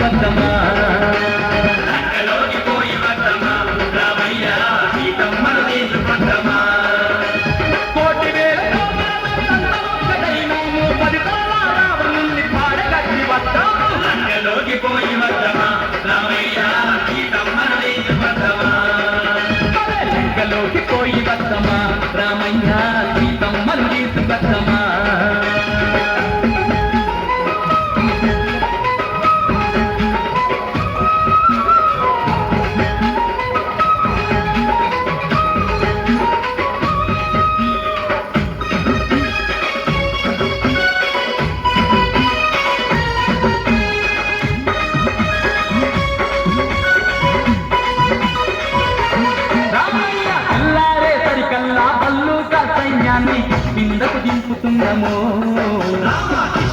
பக்கமா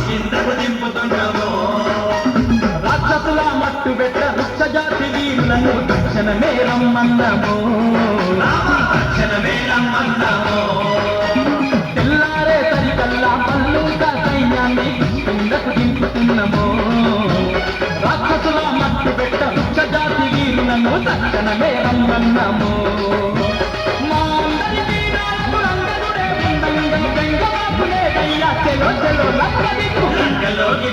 కిందకు దింపుతున్నాము రాక్షసుల మట్టు పెట్ట వృక్ష జాతి వీరులను తక్షణమే రమ్మన్నాము. రామ తక్షణమే రమ్మన్నాము తెల్లారే సరికల్లా పల్లుక సైన్యాన్ని కిందకు దింపుతున్నాము. రాక్షసుల మట్టు పెట్ట వృక్ష జాతి వీళ్ళను తక్షణ రమ్మన్నాము. మా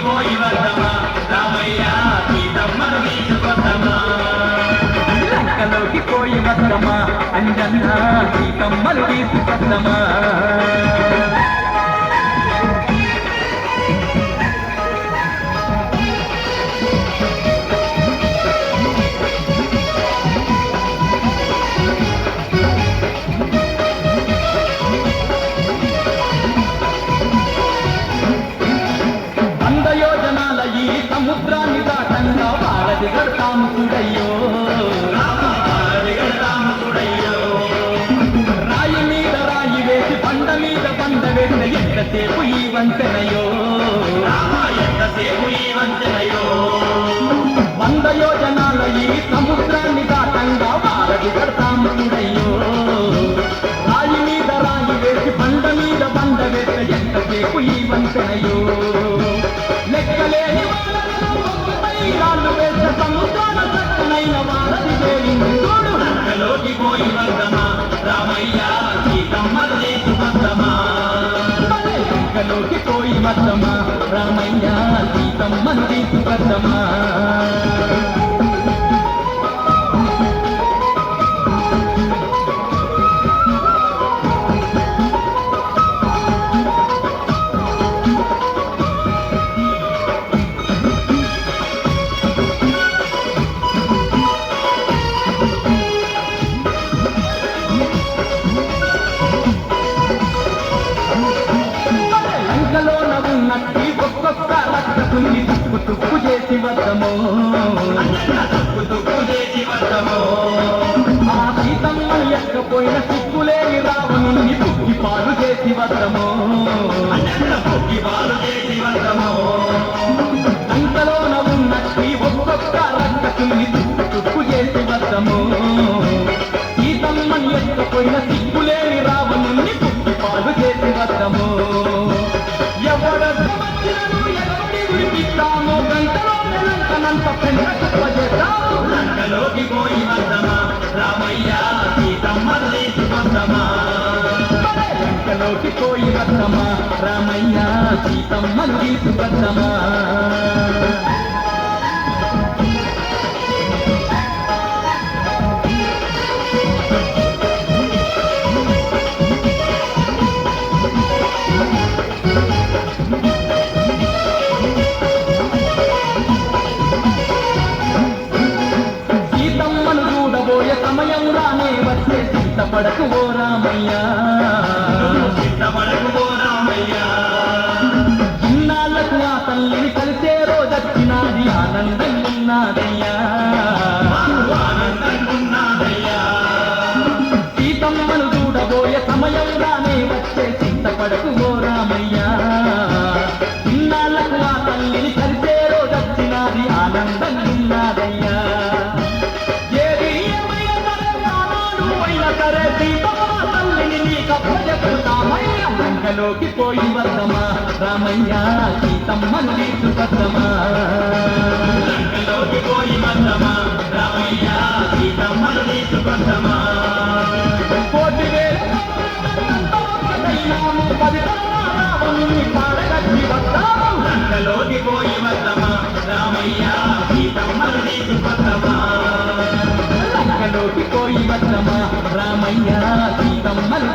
లంకలోకి పోయి వద్దమా రామయ్య పోయి వద్దమా అంజన్న సీతమ్మలు తీసుకొద్దమా ఎంతసేపు ఈ వంతెనయో? ఎంతసేపు ఈ వంచనయో వంద యోజనాల ఈ సముద్రాన్ని దాటంగా వారది కడతాము చూడయ్యో రాయి మీద రాయి వేసి బండ మీద బండ ఎంతసేపు ఈ వంతెనయో? లెక్కలేని రాళ్ళు సముద్రాల చక్కనైన చూడు. పోయి రామయ్య తీసుకొద్దమా లంకలోకి పోయి వద్దమా రామయ్య సీతమ్మను తీసుకొద్దమా తుక్కు చేసి వద్దమో ఆ సీతమ్మను ఎక్కపోయిన సిగ్గులేని రావణుని పుక్కి పాలు చేసి వద్దము పొక్కి పాలు చేసి వద్దమో ఒక్కొక్క రక్తకుని చేసి వద్దము. సీతమ్మను ఎక్కపోయిన సిగ్గులేని లంకలోకి పోయి వద్దమా రామయ్య సీతమ్మను తీసుకొద్దమా లంకలోకి పోయి వద్దమా రామయ్య సీతమ్మను తీసుకొద్దమా పడకు ఓ రామయ్య. సిద్ధపడకు ఓ రామయ్య ఇన్నాళ్ళకు ఆ తల్లిని కలిసే రోజొచ్చినాది ఆనందం ఉన్నాదయ్యా. సీతమ్మను చూడబోయే సమయం రానే వచ్చే చింతపడకు ఓ రామయ్యా. ఇన్నాళ్ళకు ఆ తల్లిని కలిసే రోజొచ్చినాది ఆనందం లోకి పోయి వద్దమా? రామయ్య సీతమ్మ తీసుకొద్దమా లంకలోకి పోయి వద్దమా? రామయ్య సీతమ్మను తీసుకొద్దమా లంకలోకి పోయి వద్దమా? రామయ్య సీతమ్మను తీసుకొద్దమా లంకలోకి పోయి వద్దమా? రామయ్య సీతమ్మను